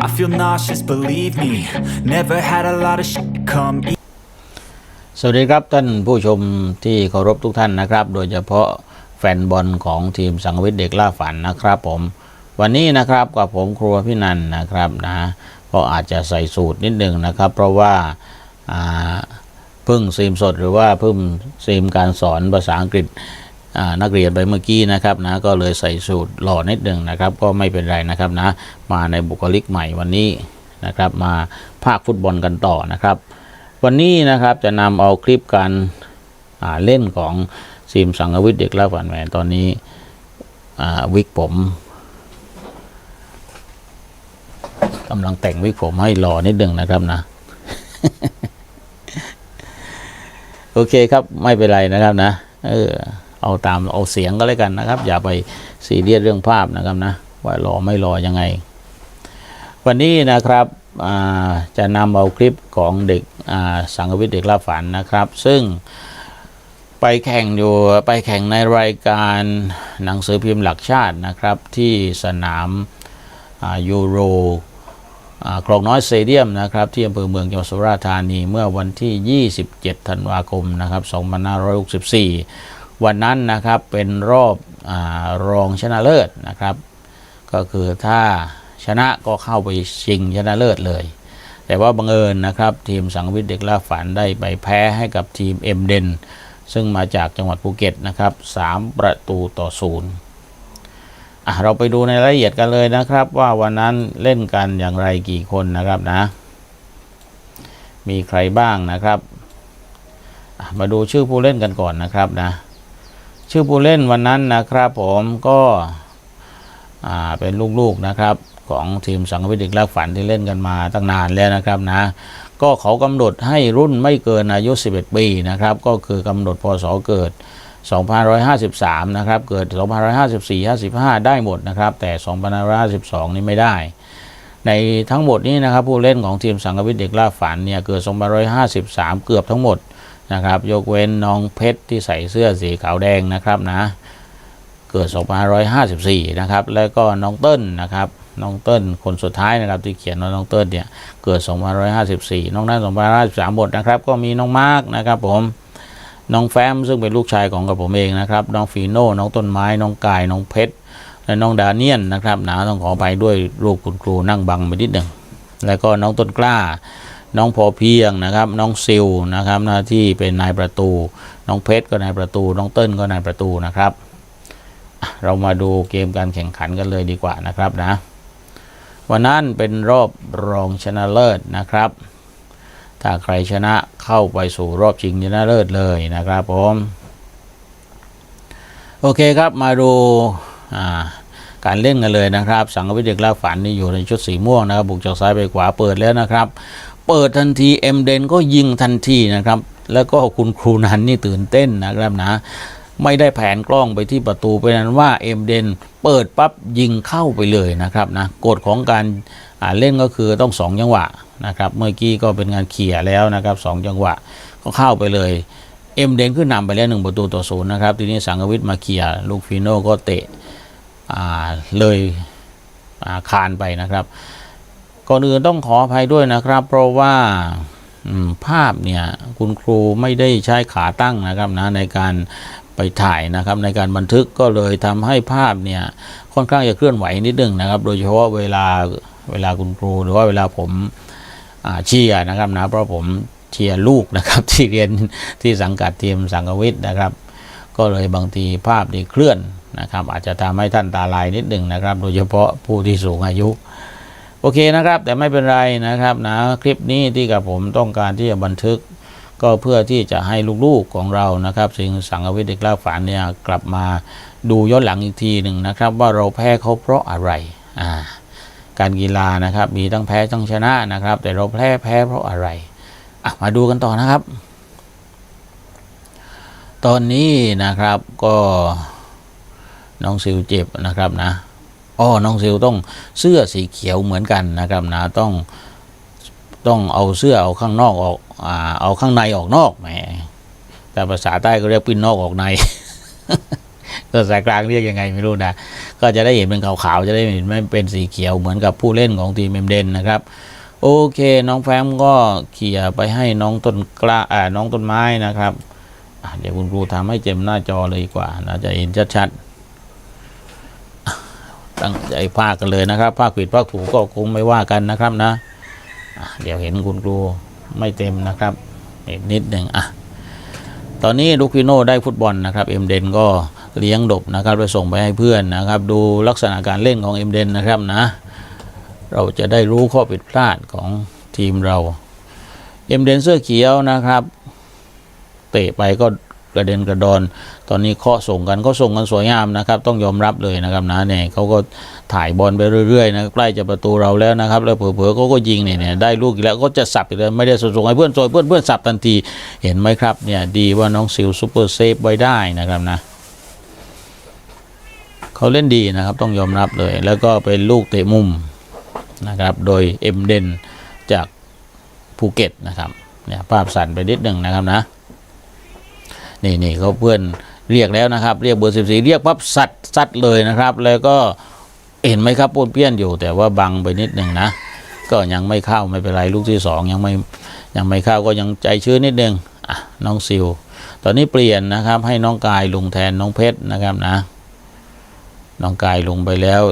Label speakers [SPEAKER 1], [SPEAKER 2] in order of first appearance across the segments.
[SPEAKER 1] I feel nauseous, believe me. Never had a lot of shit come e-
[SPEAKER 2] สวัสดีครับท่านผู้ชมที่เคารพทุกท่านนะครับ โดยเฉพาะแฟนบอลของทีมสังวิทย์เด็กล่าฝันนะครับผม วันนี้นะครับกับผมครัวพี่นันนะครับนะก็อาจจะใส่สูตรนิดหนึ่งนะครับ เพราะว่าพิ่งซีมสดหรือว่าพิ่งซีมการสอนภาษาอังกฤษ นักเรียนไปเมื่อกี้นะครับนะก็เลยใส่สูตรหล่อนิดหนึ่งนะครับ ก็ไม่เป็นไรนะครับนะมาในบุคลิกใหม่วันนี้นะครับมาภาคฟุตบอลกันต่อนะครับ วันนี้นะครับจะนำเอาคลิปการเล่นของซีมสังกวิทย์เด็กล่าฝันแหวนตอนนี้วิกผมกำลังแต่งวิกผมให้หล่อนิดหนึ่งนะครับนะ โอเคครับไม่เป็นไรนะครับนะ เออ เอาตามเอาเสียงก็แล้วกันนะครับ อย่าไปซีเรียสเรื่องภาพนะครับนะว่าหล่อไม่หล่อยังไง วันนี้นะครับจะนำเอาคลิปของเด็กสังกวิทย์เด็กล่าฝันนะครับ ซึ่งไปแข่งอยู่ไปแข่งในรายการหนังสือพิมพ์หลักชาตินะครับ ที่สนามยูโรคลองน้อยสเตเดียมนะครับ ที่อำเภอเมืองจังหวัดสุราษฎร์ธานีเมื่อวันที่ 27 ธันวาคมนะครับ 2564 วันนั้นนะครับเป็นรอบอรองชนะเลิศนะครับ ก็คือถ้าชนะก็เข้าไปชิงชนะเลิศเลย แต่ว่าบังเอิญนะครับ ทีมสังวิทย์เด็กล่าฝันได้ไปแพ้ให้กับทีมเอ็มเดนซึ่งมาจากจังหวัดภูเก็ตนะครับ3ประตูต่อศูนย์เราไปดูในรายละเอียดกันเลยนะครับ ว่าวันนั้นเล่นกันอย่างไรกี่คนนะครับนะ มีใครบ้างนะครับ มาดูชื่อผู้เล่นกันก่อนนะครับนะ ชื่อผู้เล่นวันนั้นนะครับผมก็เป็นลูกๆนะครับของทีมสังกวิทย์เด็กรักฝันที่เล่นกันมาตั้งนานแล้วนะครับนะ ก็เขากำหนดให้รุ่นไม่เกินอายุ 11 ปีนะครับ ก็คือกำหนดพศเกิด 2553 นะครับ เกิด 2554 55 ได้หมดนะครับ แต่ 2552 นี่ไม่ได้ ในทั้งหมดนี้นะครับผู้เล่นของทีมสังกวิทย์เด็กล่าฝันเนี่ยเกิด 2553 เกือบทั้งหมด นะครับ ยกเว้นน้องเพชรที่ใส่เสื้อสีขาวแดงนะครับนะ เกิด 2554 นะครับ แล้วก็น้องเติ้ลนะครับน้องเติ้ลคนสุดท้ายนะครับที่เขียนว่าน้องเติ้ลเนี่ยเกิด 2554 น้องนั้น2553 หมดนะครับ ก็มีน้องมาร์กนะครับผมน้องแฟมซึ่งเป็นลูกชายของกับผมเองนะครับ น้องฟีโน่น้องต้นไม้ น้องกาย น้องเพชร และน้องดาเนียนนะครับหนะต้องขอไปด้วยรูปคุณครูนั่งบังไปนิดหนึ่งแล้วก็น้องต้นกล้า น้องพอเพียงนะครับ น้องซิลนะครับหน้าที่เป็นนายประตู น้องเพชรก็นายประตู น้องเติ้ลก็นายประตูนะครับ เรามาดูเกมการแข่งขันกันเลยดีกว่านะครับนะวันนั้นเป็นรอบรองชนะเลิศนะครับ ถ้าใครชนะเข้าไปสู่รอบชิงชนะเลิศเลยนะครับผมโอเคครับมาดูาการเล่นกันเลยนะครับ สังกวิทย์เด็กล่าฝันนี่อยู่ในชุดสีม่วงนะครับ บุกจากซ้ายไปขวาเปิดแล้วนะครับ เปิดทันทีเอ็มเดนก็ยิงทันทีนะครับ แล้วก็คุณครูนันนี่ตื่นเต้นนะครับนะไม่ได้แผนกล้องไปที่ประตูเป็นนั้นว่าเอ็มเดนเปิดปั๊บยิงเข้าไปเลยนะครับนะกฎของการเล่นก็คือต้องสองจังหวะนะครับเมื่อกี้ก็เป็นงานเขี่ยแล้วนะครับสองจังหวะก็เข้าไปเลยเอ็มเดนขึ้นนำไปแล้วหนึ่งประตูต่อศูนย์นะครับทีนี้สังกวิทย์มาเขี่ยลูกฟิโน่ก็เตะเลยอ่าคานไปนะครับ ก่อนอื่นต้องขออภัยด้วยนะครับ เพราะว่าภาพเนี่ยคุณครูไม่ได้ใช้ขาตั้งนะครับนะในการไปถ่ายนะครับในการบันทึกก็เลยทำให้ภาพเนี่ยค่อนข้างจะเคลื่อนไหวนิดนึงนะครับ โดยเฉพาะเวลาเวลาคุณครูหรือว่าเวลาผมเชียร์นะครับนะเพราะผมเชียร์ลูกนะครับที่เรียนที่สังกัดทีมสังกวิทย์นะครับ ก็เลยบางทีภาพนี่เคลื่อนนะครับ อาจจะทำให้ท่านตาลายนิดหนึ่งนะครับ โดยเฉพาะผู้ที่สูงอายุ เคนะครับ แต่ไม่เป็นไรนะครับนะคลิปนี้ที่กับผมต้องการที่จะบันทึก ก็เพื่อที่จะให้ลูกๆของเรานะครับสิ่งสังกวิทเด็กล่าฝันเนี่ยกลับมาดูย้อนหลังอีกทีหนึ่งนะครับ ว่าเราแพ้เขาเพราะอะไรอ่าการกีฬานะครับ มีทั้งแพ้ทั้งชนะนะครับ แต่เราแพ้แพ้เพราะอะไรอะมาดูกันต่อนะครับ ตอนนี้นะครับก็น้องซิลเจ็บนะครับนะ อ๋อน้องซิลต้องเสื้อสีเขียวเหมือนกันนะครับนะต้องต้องเอาเสื้อเอาข้างนอกออกอ่าเอาข้างในออกนอกแหมแต่ภาษาใต้ก็เรียกปิ้นนอกออกในก็สายกลางเรียกยังไงไม่รู้นะ ก็จะได้เห็นเป็นขาวๆ จะได้เห็นไม่เป็นสีเขียวเหมือนกับผู้เล่นของทีมเอ็มเดนนะครับ โอเค น้องแฟมก็เขี่ยไปให้น้องต้นกล้าอ่าน้องต้นไม้นะครับ เดี๋ยวคุณครูทำให้เจมหน้าจอเลยดีกว่านะจะเห็นชัดๆ ตั้งใจภาคกันเลยนะครับ ภาคผิดภาคถูกก็คงไม่ว่ากันนะครับนะเดี๋ยวเห็นคุณครูไม่เต็มนะครับเห็นนิดหนึ่งอะตอนนี้ลูกพิโน่ได้ฟุตบอลนะครับเอ็มเดนก็เลี้ยงดบนะครับไปส่งไปให้เพื่อนนะครับ ดูลักษณะการเล่นของเอ็มเดนนะครับนะ เราจะได้รู้ข้อผิดพลาดของทีมเราเอ็มเดนเสื้อเขียวนะครับ เตะไปก็ ระเด็นกระดอน ตอนนี้เคาะส่งกันก็ส่งกันสวยงามนะครับ ต้องยอมรับเลยนะครับนะเนี่ยเขาก็ถ่ายบอลไปเรื่อยๆนะใกล้จะประตูเราแล้วนะครับ แล้วเผลอๆเขาก็ยิงเนี่ยเนี่ยได้ลูกอีกแล้วก็จะสับอีกแล้วไม่ได้ส่งให้เพื่อนโจยเพื่อนเพื่อนสับทันทีเห็นไหมครับเนี่ยดีว่าน้องซิลซูเปอร์เซฟไว้ได้นะครับนะเขาเล่นดีนะครับต้องยอมรับเลย แล้วก็เป็นลูกเตะมุมนะครับ โดยเอ็มเดนจากภูเก็ตนะครับเนี่ยภาพสั่นไปนิดหนึ่งนะครับนะ นี่นี่เขาเพื่อนเรียกแล้วนะครับ เรียกเบอร์สิบสี่เรียกปั๊บสัดสัดเลยนะครับ แล้วก็เห็นไหมครับปนเปี้ยนอยู่ แต่ว่าบังไปนิดหนึ่งนะ ก็ยังไม่เข้าไม่เป็นไรลูกที่สองยังไม่ยังไม่เข้าก็ยังใจชื้นนิดหนึงอะน้องซิวตอนนี้เปลี่ยนนะครับ ให้น้องกายลงแทนน้องเพชรนะครับนะ น้องกายลงไปแล้ว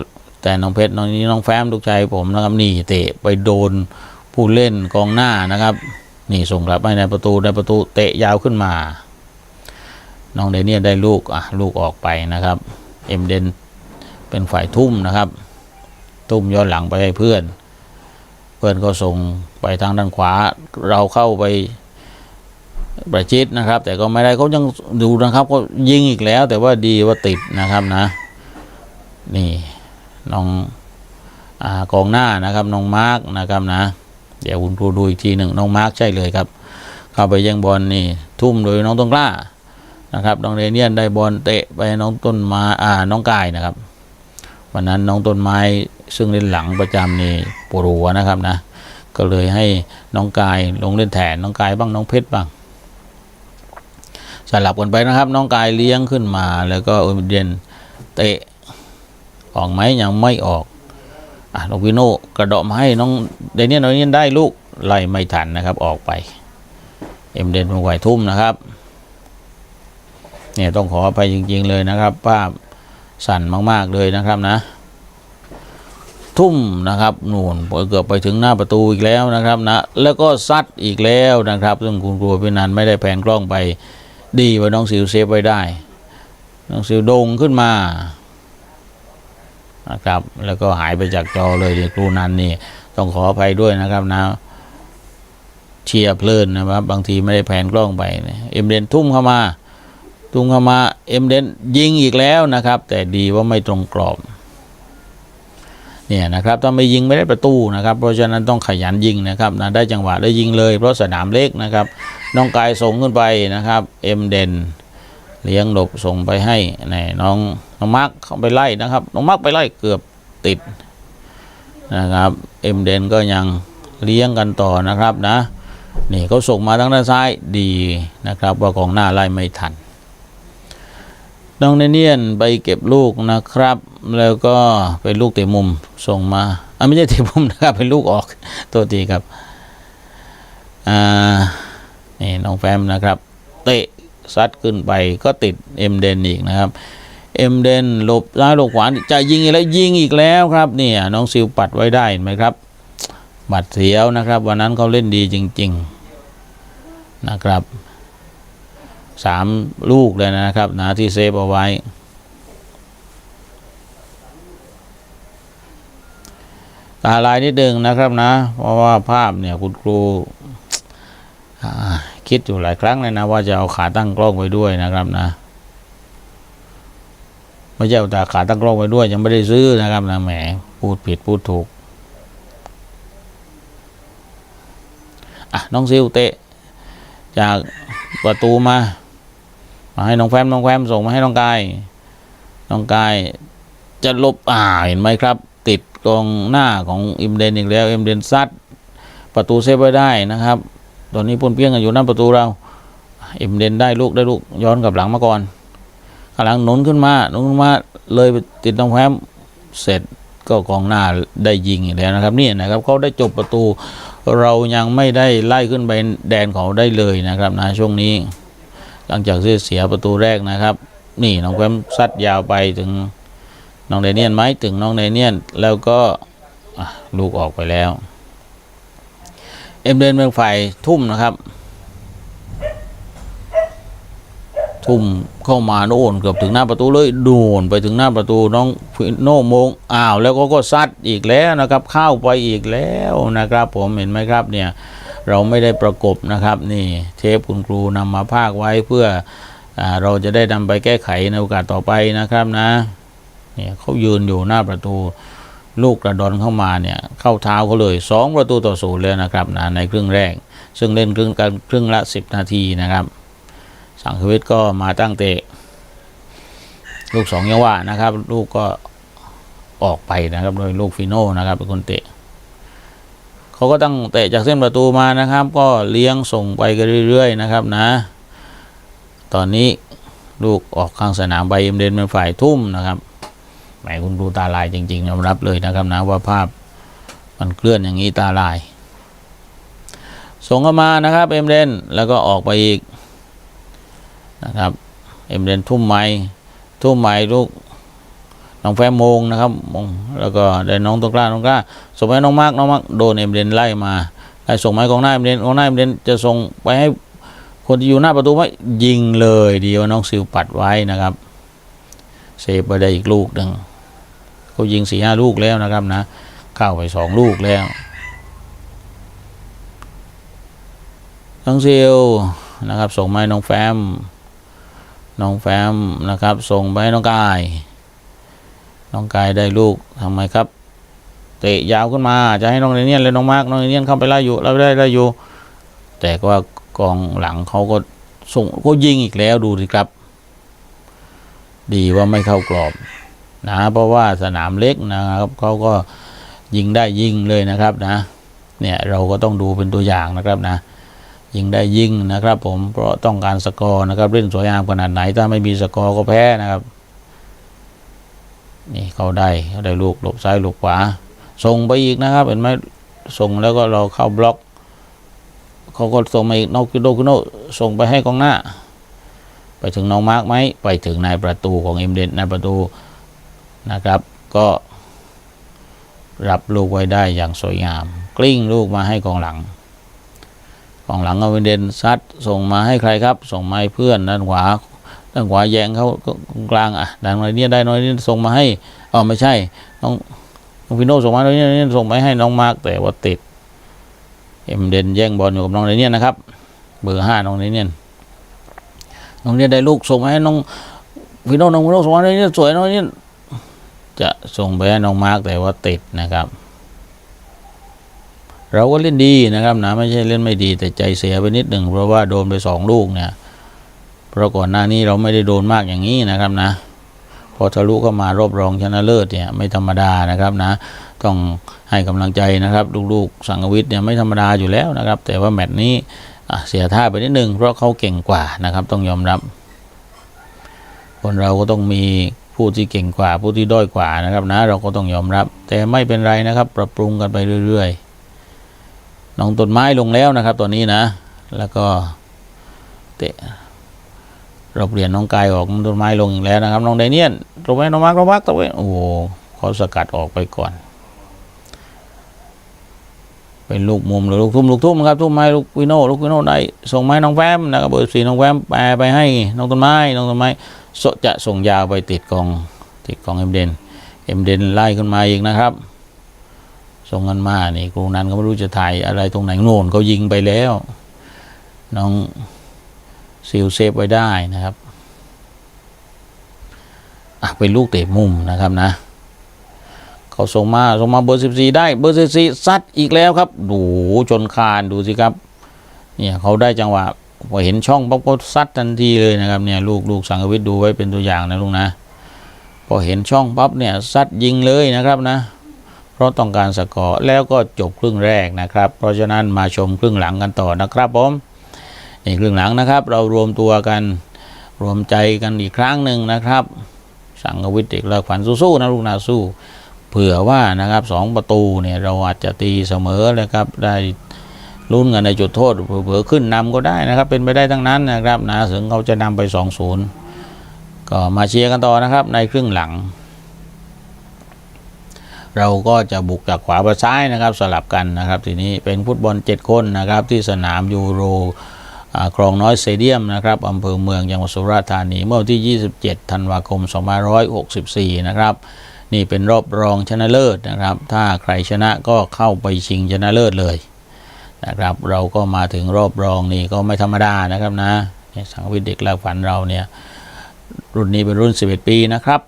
[SPEAKER 2] แต่น้องเพชรน้องนี้น้องแฟมลูกชายผมนะครับนี่เตะไปโดนผู้เล่นกองหน้านะครับ นี่ส่งกลับไปในประตูในประตูเตะยาวขึ้นมา น้องเดเนียได้ลูกอะลูกออกไปนะครับเอ็มเดนเป็นฝ่ายทุ่มนะครับ ทุ่มย้อนหลังไปให้เพื่อน เพื่อนก็ส่งไปทางด้านขวา เราเข้าไปประชิดนะครับ แต่ก็ไม่ได้เขายังดูนะครับ ก็ยิงอีกแล้ว แต่ว่าดีว่าติดนะครับนะ นี่น้องอกองหน้านะครับน้องมาร์กนะครับนะ เดี๋ยวคุณครูดูอีกทีหนึ่งน้องมาร์กใช่เลยครับ เข้าไปยังบอลนี่ทุ่มโดยน้องต้นกล้า นะครับน้องเรเนียนได้บอลเตะไปน้องต้นไมาอ่าน้องกายนะครับ วันนั้นน้องต้นไม้ซึ่งเล่นหลังประจำนี่ปวดหัวนะครับนะ ก็เลยให้น้องกายลงเล่นแทนน้องกายบ้างน้องเพชรบ้างสลับกันไปนะครับ น้องกายเลี้ยงขึ้นมา แล้วก็โอมเดนเตะออกไหมยังไม่ออกอะน้องวิโน่กระเดาะมาให้น้องเดนเนียนน้องเดนเนียนได้ลูกไล่ไม่ทันนะครับออกไป เอ็มเดนมาไหวทุ่มนะครับ เนี่ยต้องขออภัยจริง ๆ เลยนะครับ ภาพสั่นมาก ๆ เลยนะครับนะ ทุ่มนะครับนูนเกือบไปถึงหน้าประตูอีกแล้วนะครับนะ แล้วก็ซัดอีกแล้วนะครับ ซึ่งคุณครูพินันไม่ได้แผนกล้องไปดีว่าน้องซิลเซฟไว้ได้ น้องซิลโด่งขึ้นมานะครับ แล้วก็หายไปจากจอเลยเดี๋ยครูนันนี่ต้องขออภัยด้วยนะครับนะเชียร์เพลินนะครับ บางทีไม่ได้แผนกล้องไปเอ็มเดนทุ่มเข้ามา ทุ่มเข้ามาเอ็มเดนยิงอีกแล้วนะครับ แต่ดีว่าไม่ตรงกรอบเนี่ยนะครับถ้าไม่ยิงไม่ได้ประตูนะครับ เพราะฉะนั้นต้องขยันยิงนะครับนะได้จังหวะได้ยิงเลย เพราะสนามเล็กนะครับน้องกายส่งขึ้นไปนะครับเอ็มเดนเลี้ยงหลบส่งไปให้นี่น้องน้องมาร์คเข้าไปไล่นะครับน้องมาร์คไปไล่เกือบติดนะครับเอ็มเดนก็ยังเลี้ยงกันต่อนะครับนะนี่เขาส่งมาทางด้านซ้ายดีนะครับว่ากองหน้าไล่ไม่ทัน น้องเนเนียนไปเก็บลูกนะครับ แล้วก็เป็นลูกเตะมุมส่งมาอะไม่ใช่เตะมุมนะครับเป็นลูกออกตัวทีครับอ่านี่น้องแฟมนะครับ เตะซัดขึ้นไปก็ติดเอ็มเดนอีกนะครับเอ็มเดนหลบซ้ายหลบขวาจะยิงอีกแล้วยิงอีกแล้วครับเนี่ยน้องซิลปัดไว้ได้เห็นไหมครับบัดเสียวนะครับ วันนั้นเขาเล่นดีจริง ๆ นะครับ สามลูกเลยนะครับนะที่เซฟเอาไว้ ตาลายนิดนึงนะครับนะ เพราะว่าภาพเนี่ยคุณครูคิดอยู่หลายครั้งเลยนะ ว่าจะเอาขาตั้งกล้องไว้ด้วยนะครับนะไม่ใช่เอาแต่ขาตั้งกล้องไว้ด้วยยังไม่ได้ซื้อนะครับนะแหมพูดผิดพูดถูกอะน้องซิวเตะจากประตูมา มาให้น้องแฟมน้องแฟมส่งมาให้น้องกาย น้องกายจะลบอ่าเห็นไหมครับ ติดกองหน้าของอิมเดนอีกแล้วอิมเดนซัดประตูเซฟไว้ได้นะครับ ตอนนี้ปุ่นเปี้ยงกันอยู่หน้าประตูเราอิมเดนได้ลูกได้ลูกย้อนกลับหลังมาก่อนข้างหลังหนุนขึ้นมาหนุนขึ้นมาเลยติดน้องแฟ้มเสร็จก็กองหน้าได้ยิงอีกแล้วนะครับนี่นะครับเขาได้จบประตูเรายังไม่ได้ไล่ขึ้นไปแดนเขาได้เลยนะครับนะช่วงนี้ หลังจากที่เสียประตูแรกนะครับ นี่น้องแฟ้มซัดยาวไปถึงน้องเดเนียนไหมถึงน้องเดเนียนแล้วก็ลูกออกไปแล้ว เอ็มเดนเป็นฝ่ายทุ่มนะครับ ทุ่มเข้ามาโน่นเกือบถึงหน้าประตูเลยโดนไปถึงหน้าประตูน้องฟิโนโมงอ้าวแล้วก็ก็ซัดอีกแล้วนะครับ เข้าไปอีกแล้วนะครับ ผมเห็นไหมครับเนี่ย เราไม่ได้ประกบนะครับนี่เทปคุณครูนำมาพากไว้เพื่ออเราจะได้นำไปแก้ไขในโอกาสต่อไปนะครับนะเนี่ยเขายืนอยู่หน้าประตูลูกกระดอนเข้ามาเนี่ยเข้าเท้าเขาเลยสองประตูต่อศูนย์เลยนะครับนะในครึ่งแรก ซึ่งเล่นครึ่งกันครึ่งละสิบนาทีนะครับ สังควิทก็มาตั้งเตะ ลูกสองยังหวะนะครับ ลูกก็ออกไปนะครับ โดยลูกฟิโน่นะครับเป็นคนเตะ เขาก็ตั้งเตะจากเส้นประตูมานะครับ ก็เลี้ยงส่งไปกันเรื่อยๆนะครับนะ ตอนนี้ลูกออกข้างสนามไปเอ็มเดนเป็นฝ่ายทุ่มนะครับแหมคุณดูตาลายจริงๆยอมรับเลยนะครับนะว่าภาพมันเคลื่อนอย่างนี้ตาลาย ส่งเข้ามานะครับเอ็มเดนแล้วก็ออกไปอีกนะครับเอ็มเดนทุ่มไม้ทุ่มไม้ลูก น้องแฟมมงนะครับมงแล้วก็ได้น้องตรงกล้าน้องกล้าส่งไปให้น้องมากน้องมากโดนเอ็มเดนไล่มาไล่ส่งไม้ของหน้าเอ็มเดนของหน้าเอ็มเดนจะส่งไปให้คนที่อยู่หน้าประตูไหมยิงเลยดีว่าน้องซิลปัดไว้นะครับเซฟไปได้อีกลูกหนึ่งเขายิงสี่ห้าลูกแล้วนะครับนะเข้าไปสองลูกแล้วน้องซิลนะครับ ส่งมาให้น้องแฟมน้องแฟมนะครับ ส่งไปให้น้องกาย น้องกายได้ลูกทำไมครับ เตะยาวขึ้นมา จะให้น้องเรเนียนเลยน้องมากน้องเรเนียนเข้าไปไล่อยู่เราได้ได้อยู่ แต่ก็ว่ากองหลังเขาก็ส่งก็ยิงอีกแล้วดูสิครับ ดีว่าไม่เข้ากรอบนะเพราะว่าสนามเล็กนะครับเขาก็ยิงได้ยิงเลยนะครับนะ เนี่ยเราก็ต้องดูเป็นตัวอย่างนะครับนะ ยิงได้ยิงนะครับ ผมเพราะต้องการสกอร์นะครับเล่นสวยงามขนาดไหนถ้าไม่มีสกอร์ก็แพ้นะครับ นี่เขาได้เขาได้ลูกหลบซ้ายหลบขวา ส่งไปอีกนะครับ เห็นไหมส่งแล้วก็เราเข้าบล็อกเขาก็ส่งมาอีกนอกกิโดกิโนส่งไปให้กองหน้า ไปถึงน้องมาร์กไหมไปถึงนายประตูของเอ็มเดนนายประตูนะครับ ก็รับลูกไว้ได้อย่างสวยงาม กลิ้งลูกมาให้กองหลังกองหลังเอาเอ็มเดนซัดส่งมาให้ใครครับ ส่งมาให้เพื่อนด้านขวา ด้านขวาแยงเขากลางอะด้านน้อยเนี่ยได้น้อยเนี่ยส่งมาให้อ๋อไม่ใช่น้องน้องฟิโน่ส่งมาน้องเนียนส่งไปให้น้องมาร์กแต่ว่าติดเอ็มเดนแย่งบอลอยู่กับน้องเนียนะครับ เบอร์ห้าน้องเนียน้องเนียได้ลูกส่งมาให้น้องฟิโน่น้องฟิโน่ส่งมาน้องเนียสวยน้องเนียจะส่งไปให้น้องมาร์กแต่ว่าติดนะครับเราก็เล่นดีนะครับนะไม่ใช่เล่นไม่ดีแต่ใจเสียไปนิดหนึ่งเพราะว่าโดนไปสองลูกเนี่ย เพราะก่อนหน้านี้เราไม่ได้โดนมากอย่างนี้นะครับนะ พอทะลุเข้ามารอบรองชนะเลิศเนี่ยไม่ธรรมดานะครับนะ ต้องให้กำลังใจนะครับลูกๆสังวิทย์เนี่ยไม่ธรรมดาอยู่แล้วนะครับ แต่ว่าแมตช์นี้เสียท่าไปนิดนึงเพราะเขาเก่งกว่านะครับ ต้องยอมรับ คนเราก็ต้องมีผู้ที่เก่งกว่าผู้ที่ด้อยกว่านะครับนะ เราก็ต้องยอมรับ แต่ไม่เป็นไรนะครับ ปรับปรุงกันไปเรื่อยๆน้องต้นไม้ลงแล้วนะครับตัวนี้นะ แล้วก็เตะ เราเปลี่ยนน้องกายออกต้นไม้ลงอีกแล้วนะครับ น้องไดเนียนตรงไปน้องมาร์กน้องมาร์กตรงไปโอ้โหเขาสกัดออกไปก่อน เป็นลูกมุมหรือลูกทุ่มลูกทุ่มนะครับทุ่มไม้ลูกวิโน่ลูกวิโน่ได้ส่งไม้น้องแฟมนะครับเบอร์สี่น้องแฟมแปรไปให้น้องต้นไม้น้องต้นไม้จะส่งยาวไปติดกองติดกองเอ็มเดนเอ็มเดนไล่ขึ้นมาอีกนะครับส่งกันมานี่ครูนันก็ไม่รู้จะถ่ายอะไรตรงไหนโน่นเขายิงไปแล้ว น้อง ซีลเซฟไว้ได้นะครับอะเป็นลูกเตะมุมนะครับนะ เขาส่งมาส่งมาเบอร์สิบสี่ได้เบอร์สิบสี่ซัดอีกแล้วครับดูจนคานดูสิครับ เนี่ยเขาได้จังหวะพอเห็นช่องปั๊บก็ซัดทันทีเลยนะครับเนี่ยลูกลูกสังกวิทย์ดูไว้เป็นตัวอย่างนะลูกนะพอเห็นช่องปั๊บเนี่ยซัดยิงเลยนะครับนะ เพราะต้องการสกอร์แล้วก็จบครึ่งแรกนะครับ เพราะฉะนั้นมาชมครึ่งหลังกันต่อนะครับผม ในครึ่งหลังนะครับ เรารวมตัวกันรวมใจกันอีกครั้งหนึ่งนะครับ สังกวิทย์เด็กเลิกฝันสู้ๆนะลูกนาสู้ เผื่อว่านะครับสองประตูเนี่ยเราอาจจะตีเสมอเลยครับได้ลุ้นกันในจุดโทษเผื่อขึ้นนำก็ได้นะครับ เป็นไปได้ทั้งนั้นนะครับนะถึงเขาจะนำไป2-0ก็มาเชียร์กันต่อนะครับ ในครึ่งหลัง เราก็จะบุกจากขวาไปซ้ายนะครับสลับกันนะครับ ทีนี้เป็นฟุตบอล 7 คนนะครับที่สนามยูโร คลองน้อยเตเดียมนะครับอำเภอเมืองจังหวัดสุราษฎร์ธานีเมื่อวันที่ 27 ธันวาคม 2564 นะครับ นี่เป็นรอบรองชนะเลิศนะครับ ถ้าใครชนะก็เข้าไปชิงชนะเลิศเลยนะครับ เราก็มาถึงรอบรองนี่ก็ไม่ธรรมดานะครับนะสังวิทย์เด็กแลกฝันเราเนี่ยรุ่นนี้เป็นรุ่น 11 ปีนะครับ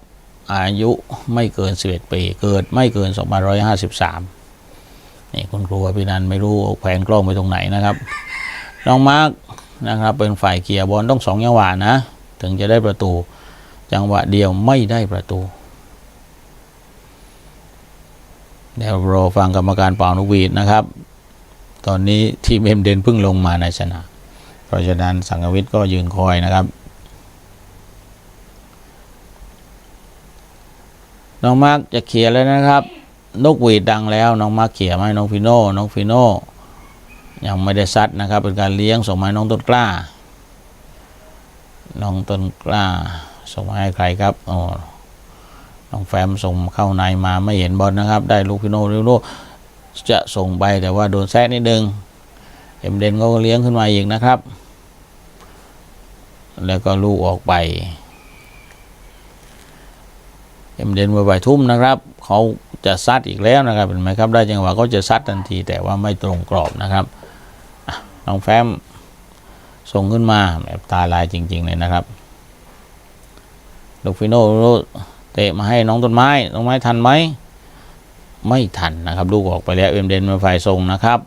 [SPEAKER 2] อายุไม่เกิน 11 ปี เกิดไม่เกิน 2553นี่คุณครูอภินันไม่รู้แผงกล้องไปตรงไหนนะครับน้องมาร์ก นะครับ เป็นฝ่ายเกียร์บอลต้องสองจังหวะนะ ถึงจะได้ประตู จังหวะเดียวไม่ได้ประตู เดี๋ยวรอฟังกรรมการเป่านกหวีดนะครับ ตอนนี้ทีมเอ็มเดนเพิ่งลงมาในสนามเพราะฉะนั้นสังกวิทย์ก็ยืนคอยนะครับน้องมาร์กจะเขียนแล้วนะครับ นกหวีดดังแล้ว น้องมาร์กเขียไหมน้องฟิโน่น้องฟิโน่ ยังไม่ได้ซัดนะครับ เป็นการเลี้ยงส่งมาให้น้องต้นกล้า น้องต้นกล้า ส่งมาให้ใครครับอ๋อน้องแฟมส่งเข้าในมาไม่เห็นบอลนะครับ ได้ลูกฟิโน่ฟิโน่จะส่งไปแต่ว่าโดนแซะนิดนึงเอ็มเดนก็เลี้ยงขึ้นมาอีกนะครับ แล้วก็ลูกออกไป เอ็มเดนไวๆทุ่มนะครับ เขาจะซัดอีกแล้วนะครับเห็นไหมครับ ได้จังหวะก็จะซัดทันทีแต่ว่าไม่ตรงกรอบนะครับ น้องแฟ้มส่งขึ้นมาแบบตาลายจริง ๆ เลยนะครับ ลูกฟิโน่เตะมาให้น้องต้นไม้ต้นไม้ทันไหมไม่ทันนะครับ ลูกออกไปแล้วเอ็มเดนเป็นฝ่ายส่งนะครับ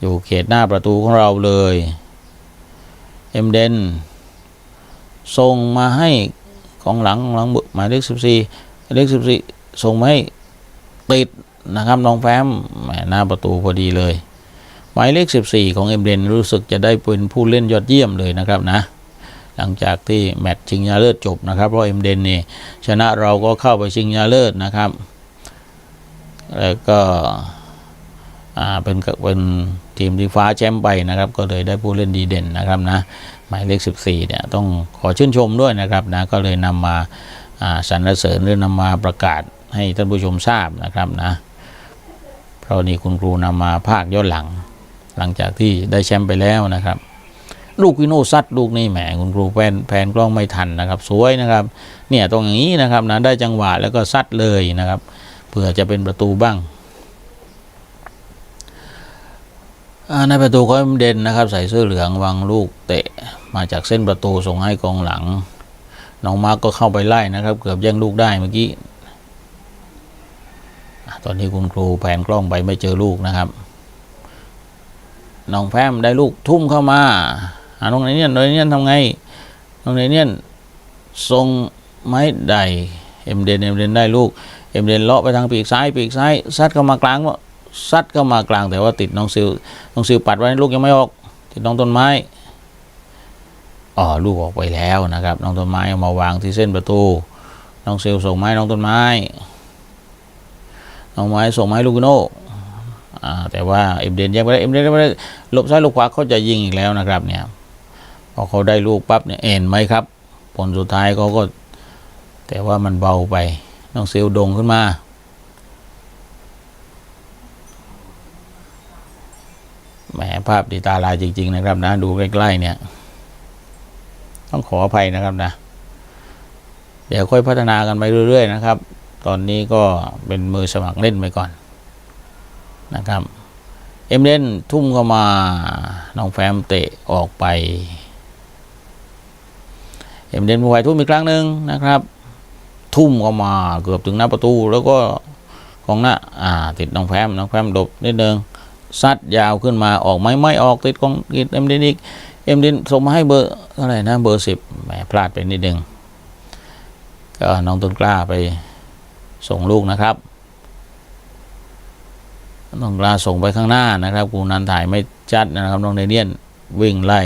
[SPEAKER 2] อยู่เขตหน้าประตูของเราเลยเอ็มเดนส่งมาให้ของหลังของหลังหมายเลขสิบสี่เลขสิบสี่ส่งมาให้ติดนะครับน้องแฟ้มแหมหน้าประตูพอดีเลย หมายเลขสิบสี่ของเอ็มเดนรู้สึกจะได้เป็นผู้เล่นยอดเยี่ยมเลยนะครับนะ หลังจากที่แมตช์ชิงชนะเลิศจบนะครับ เพราะเอ็มเดนนี่ชนะเราก็เข้าไปชิงชนะเลิศนะครับ แล้วก็เป็นเป็นทีมที่ฟ้าแชมป์ไปนะครับ ก็เลยได้ผู้เล่นดีเด่นนะครับนะ หมายเลข 14 เนี่ยต้องขอชื่นชมด้วยนะครับนะ ก็เลยนำมาอ่าสรรเสริญหรือนำมาประกาศให้ท่านผู้ชมทราบนะครับนะ เพราะนี่คุณครูนำมาภาคย้อนหลัง หลังจากที่ได้แชมป์ไปแล้วนะครับ ลูกวิโนซัดลูกนี่แหมคุณครูแพนแผนกล้องไม่ทันนะครับ สวยนะครับเนี่ยตรงอย่างนี้นะครับนะได้จังหวะแล้วก็ซัดเลยนะครับเพื่อจะเป็นประตูบ้างอ่าในประตูก็เด่นนะครับ ใส่เสื้อเหลืองวางลูกเตะมาจากเส้นประตูส่งให้กองหลังน้องมาร์กก็เข้าไปไล่นะครับ เกือบแย่งลูกได้เมื่อกี้ตอนนี้คุณครูแผนกล้องไปไม่เจอลูกนะครับ น้องแพมได้ลูกทุ่มเข้ามาหาน้องไหนเนี่ยน้องไนเนี่ยทำไงน้องไหนเนี่ยส่งไม้ใดเอ็มเดนเอ็มเดนได้ลูกเอ็มเดนเลาะไปทางปีกซ้ายปีกซ้ายซัดเข้ามากลางว่าซัดเข้ามากลางแต่ว่าติดน้องซิลน้องซิลปัดไว้ลูกยังไม่ออก ติดน้องต้นไม้อ๋อลูกออกไปแล้วนะครับ น้องต้นไม้เอามาวางที่เส้นประตู น้องซิลส่งไม้น้องต้นไม้น้องไม้ส่งไม้ลูกโน่ แต่ว่าเอ็มเดนแยกไปได้เอ็มเดนไม่ได้หลบซ้ายหลบขวาเขาจะยิงอีกแล้วนะครับเนี่ยพอเขาได้ลูกปั๊บเนี่ยเอ็นไหมครับ ผลสุดท้ายเขาก็ แต่ว่ามันเบาไปน้องเซลดงขึ้นมาแหมภาพดีตาลายจริง ๆ นะครับนะ ดูใกล้ๆเนี่ย ต้องขออภัยนะครับนะ เดี๋ยวค่อยพัฒนากันไปเรื่อย ๆ นะครับ ตอนนี้ก็เป็นมือสมัครเล่นไปก่อน นะครับ เอ็มเล่นทุ่มเข้ามาน้องแฟมเตะออกไป เอ็มเล่นมวทุ่มอีกครั้งหนึ่งนะครับ ทุ่มเข้ามาเกือบถึงหน้าประตูแล้วก็ของหน้าอ่าติดน้องแฟมน้องแฟมหลบนิดนึงซัดยาวขึ้นมาออกไหมไม่ออกติดของกิดเอ็มเดินอีกเอ็มเดินส่งมาให้เบอร์เท่าไรนะเบอร์สิบแหมพลาดไปนิดนึงก็น้องต้นกล้าไปส่งลูกนะครับ น้องลาส่งไปข้างหน้านะครับกูนันถ่ายไม่จัดนะครับน้องเดเนียนวิ่งไล่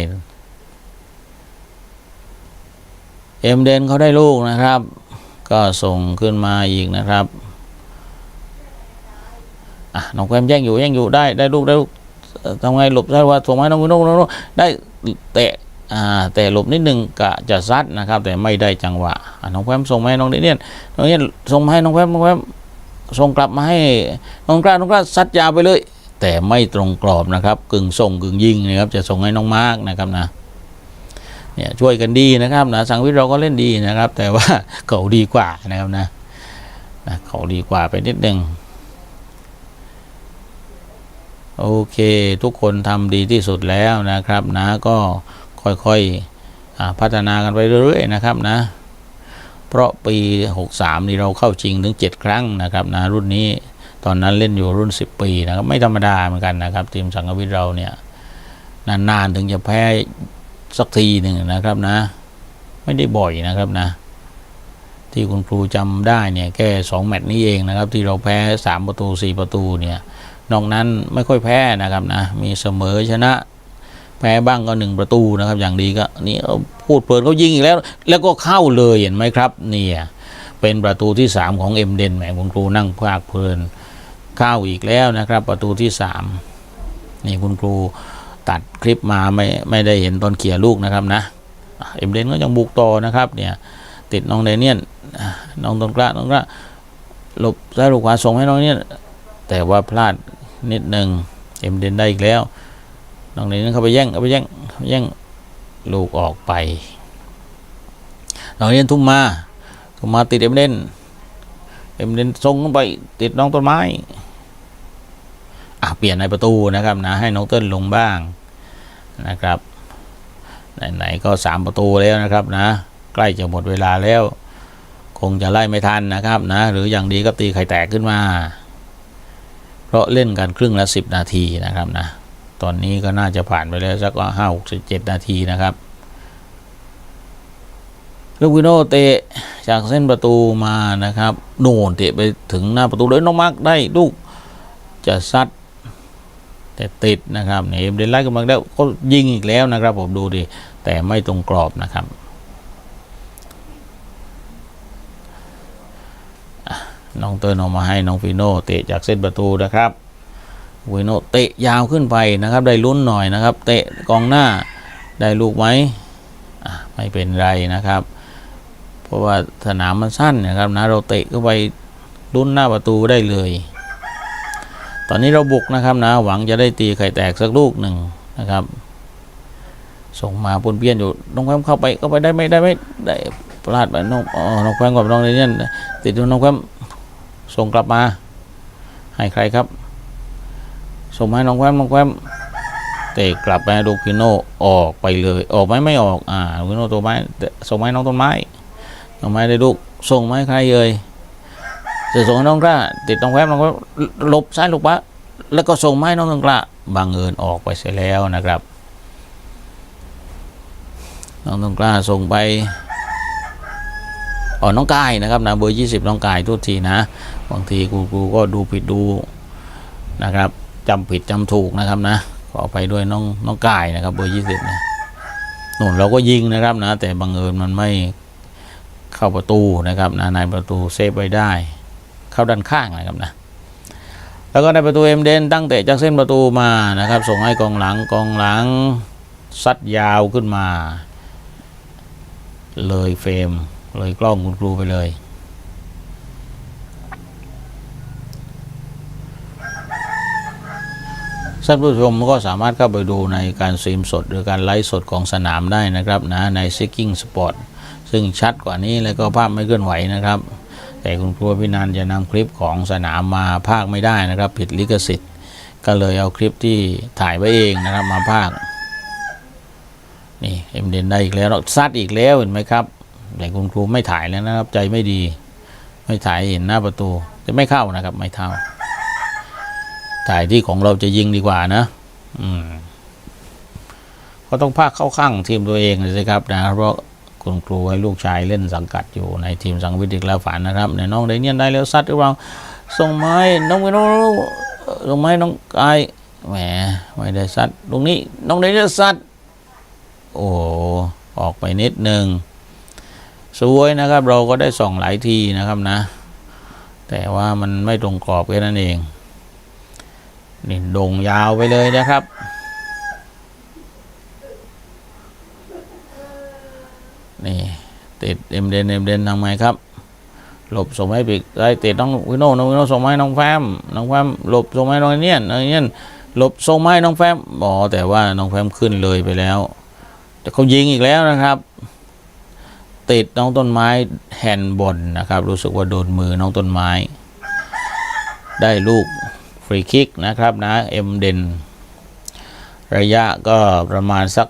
[SPEAKER 2] เอ็มเดนเขาได้ลูกนะครับ ก็ส่งขึ้นมาอีกนะครับอะน้องแกมแย่งอยู่แย่งอยู่ได้ได้ลูกได้ลูกทำไงหลบได้ว่าส่งมาให้น้องวิโนน้องได้เตะอ่าแต่หลบนิดนึงกะจะซัดนะครับ แต่ไม่ได้จังหวะน้องแกมส่งมาให้น้องเดนเนียนน้องเดนเนียนส่งมาให้น้องแกมน้องแกม ส่งกลับมาให้น้องกล้าน้องกล้าซัดยาวไปเลย แต่ไม่ตรงกรอบนะครับ กึ่งส่งกึ่งยิงนะครับจะส่งให้น้องมาร์กนะครับนะเนี่ยช่วยกันดีนะครับนะสังวิทย์เราก็เล่นดีนะครับ แต่ว่าเขาดีกว่านะครับนะนะเขาดีกว่าไปนิดหนึ่งโอเค ทุกคนทำดีที่สุดแล้วนะครับนะก็ค่อยๆพัฒนากันไปเรื่อยๆนะครับนะ เพราะปี 63 นี่เราเข้าชิงถึง 7 ครั้งนะครับนะรุ่นนี้ตอนนั้นเล่นอยู่รุ่น 10 ปีนะครับไม่ธรรมดาเหมือนกันนะครับ ทีมสังกวิทเราเนี่ยนานๆถึงจะแพ้สักทีหนึ่งนะครับนะ ไม่ได้บ่อยนะครับนะ ที่คุณครูจำได้เนี่ยแค่สองแมตช์นี้เองนะครับ ที่เราแพ้สามประตูสี่ประตูเนี่ยนอกนั้นไม่ค่อยแพ้นะครับนะมีเสมอชนะ แพ้บ้างก็หนึ่งประตูนะครับ อย่างดีก็นี่พูดเพลินเขายิงอีกแล้ว แล้วก็เข้าเลยเห็นไหมครับ เนี่ยเป็นประตูที่สามของเอ็มเดนแหมคุณครูนั่งพากเพลินเข้าอีกแล้วนะครับ ประตูที่สามนี่คุณครูตัดคลิปมาไม่ไม่ได้เห็นตอนเขี่ยลูกนะครับนะเอ็มเดนก็ยังบุกต่อนะครับเนี่ยติดน้องเดเนียนน้องต้นกล้าน้องกล้าหลบซ้ายหลบขวาส่งให้น้องเนี่ยแต่ว่าพลาดนิดหนึ่งเอ็มเดนได้อีกแล้ว น้องเดเนียนเข้าไปแย่งเข้าไปแย่งแย่งลูกออกไปน้องเดเนียนทุ่มมาทุ่มมาติดเอ็มเดนเอ็มเดนส่งไปติดน้องต้นไม้อะเปลี่ยนในประตูนะครับนะให้น้องเติ้ลลงบ้างนะครับไหนๆก็สามประตูแล้วนะครับนะ ใกล้จะหมดเวลาแล้ว คงจะไล่ไม่ทันนะครับนะ หรืออย่างดีก็ตีไข่แตกขึ้นมา เพราะเล่นกันครึ่งละสิบนาทีนะครับนะ ตอนนี้ก็น่าจะผ่านไปแล้วสักห้าหกสิบเจ็ดนาทีนะครับ ลูกวิโนเตะจากเส้นประตูมานะครับ โน่นเตะไปถึงหน้าประตูเลยน้องมาร์กได้ลูกจะซัดแต่ติดนะครับเนี่ยเอ็มเดนไล่กำลังได้ก็ยิงอีกแล้วนะครับ ผมดูดิแต่ไม่ตรงกรอบนะครับน้องเติร์นออกมาให้น้องฟิโนเตะจากเส้นประตูนะครับ ฟิโนเตะยาวขึ้นไปนะครับ ได้ลุ้นหน่อยนะครับ เตะกองหน้าได้ลูกไหมไม่เป็นไรนะครับ เพราะว่าสนามมันสั้นนะครับนะเราเตะเข้าไปลุ้นหน้าประตูได้เลย ตอนนี้เราบุกนะครับนะหวังจะได้ตีไข่แตกสักลูกหนึ่งนะครับ ส่งมาปนเปี้ยนอยู่น้องแพมเข้าไปเข้าไปได้ไม่ได้ไม่ได้พลาดไปน้องอ๋อน้องแพมกับน้องเรเนียนติดน้องแพมส่งกลับมาให้ใครครับ ส่งมาให้น้องแพมน้องแพมเตะกลับไปให้ลูกพิโนออกไปเลย ออกไหมไม่ออกอ่าลูกพิโนตัวไม้ส่งมาให้น้องต้นไม้น้องไม้ได้ลูกส่งมาให้ใครเอ่ยจะส่งให้น้องกล้าติดน้องแวบน้องแวบหลบซ้ายหลบขวาแล้วก็ส่งไมาให้น้องต้นกล้าบังเอิญออกไปเสียแล้วนะครับน้องต้นกล้าส่งไปอ๋อน้องกายนะครับนะเบอร์ยี่สิบน้องกายทุกทีนะบางทีกูกูก็ดูผิดดูนะครับ จำผิดจำถูกนะครับนะขอไปด้วยน้องน้องกายนะครับเบอร์ยี่สิบนะหนุนเราก็ยิงนะครับนะ แต่บังเอิญมันไม่เข้าประตูนะครับนะในประตูเซฟไว้ได้ เข้าด้านข้างนะครับนะแล้วก็ในประตูเอ็มเดนตั้งแต่จากเส้นประตูมานะครับ ส่งให้กองหลังกองหลังซัดยาวขึ้นมา เลยเฟรมเลยกล้องคุณครูไปเลย ท่านผู้ชมก็สามารถเข้าไปดูในการสตรีมสด หรือการไลฟ์สดของสนามได้นะครับนะใน s i c k i n g Sport ซึ่งชัดกว่านี้แล้วก็ภาพไม่เคลื่อนไหวนะครับ แต่คุณครูพินันจะนำคลิปของสนามมาภาคไม่ได้นะครับ ผิดลิขสิทธิ์ ก็เลยเอาคลิปที่ถ่ายไว้เองนะครับมาภาคนี่เอ็มเดนได้อีกแล้วซัดอีกแล้วเห็นไหมครับ แต่คุณครูไม่ถ่ายแล้วนะครับ ใจไม่ดี ไม่ถ่ายเห็นหน้าประตู จะไม่เข้านะครับ ไม่เท่า ถ่ายที่ของเราจะยิงดีกว่านะ อืมก็ต้องภาคเข้าข้างทีมตัวเองเลยสิครับนะเพราะคุณครูให้ลูกชายเล่นสังกัดอยู่ในทีมสังวิทย์อีกแล้วฝันนะครับในน้องไดเนียนได้แล้วซัดหรือเปล่าส่งไม้น้องไม่น้องส่งไม้น้องกายแหมไม่ได้ซัดตรงนี้น้องไดเนียนซัดโอ้ออกไปนิดนึงสวยนะครับ เราก็ได้ส่องหลายทีนะครับนะ แต่ว่ามันไม่ตรงกรอบแค่นั้นเอง นี่โด่งยาวไปเลยนะครับ นี่ติดเอ็มเดนเอ็มเดนทำไงครับ หลบส่งให้ปีกไอ้ติดน้องวิโน่น้องวิโน่ส่งไม้น้องแฟมน้องแฟมหลบส่งไม้น้องเนียนน้องเนียนหลบส่งไม้น้องแฟมอ๋อแต่ว่าน้องแฟมขึ้นเลยไปแล้ว แต่เขายิงอีกแล้วนะครับ ติดน้องต้นไม้แฮนด์บอลนะครับ รู้สึกว่าโดนมือน้องต้นไม้ ได้ลูก ฟรีคิกนะครับนะเอ็มเดนระยะก็ประมาณสัก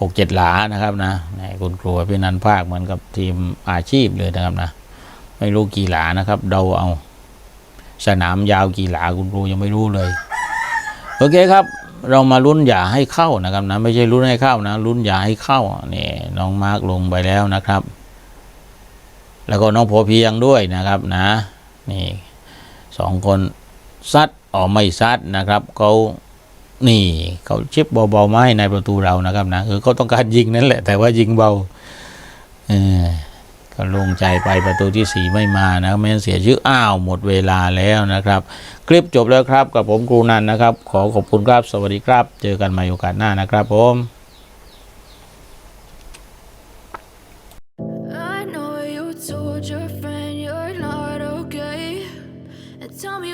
[SPEAKER 2] หกเจ็ดหลานะครับนะในคุณครูพี่นันภาคเหมือนกับทีมอาชีพเลยนะครับนะ ไม่รู้กี่หลานะครับ เดาเอา สนามยาวกี่หลาคุณครูยังไม่รู้เลย โอเคครับ เรามาลุ้นอย่าให้เข้านะครับนะไม่ใช่ลุ้นให้เข้านะลุ้นอย่าให้เข้านี่น้องมาร์กลงไปแล้วนะครับ แล้วก็น้องพอเพียงด้วยนะครับนะ นี่ สองคนซัดอ๋อไม่ซัดนะครับเขานี่เขาชิปเบาๆไมาให้ในประตูเรานะครับนะคือเขาต้องการยิงนั่นแหละ แต่ว่ายิงเบาเออก็โลงใจไปประตูที่สี่ไม่มานะไม่งั้นเสียชื่ออ้าวหมดเวลาแล้วนะครับ คลิปจบแล้วครับกับผมครูนันนะครับ ขอขอบคุณครับสวัสดีครับ เจอกันใหม่โอกาสหน้านะครับผม